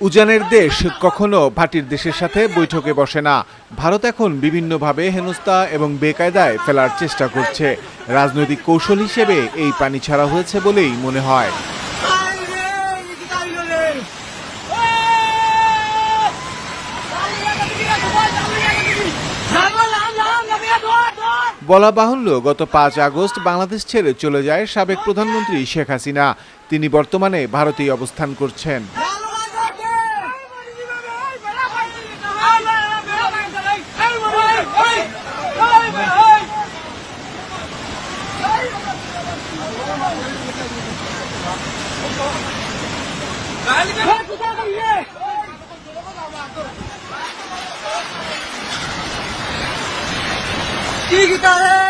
উজানের দেশ কখনো ভাটির দেশের সাথে বৈঠকে বসে না। ভারত এখন বিভিন্নভাবে হেনস্থা এবং বেকায়দায় ফেলার চেষ্টা করছে। রাজনৈতিক কৌশল হিসেবে এই পানি ছাড়া হয়েছে বলেই মনে হয়। বলা বাহুল্য, গত পাঁচ আগস্ট বাংলাদেশ ছেড়ে চলে যায় সাবেক প্রধানমন্ত্রী শেখ হাসিনা। তিনি বর্তমানে ভারতেই অবস্থান করছেন। ਕੀ ਕੀਤਾ ਹੈ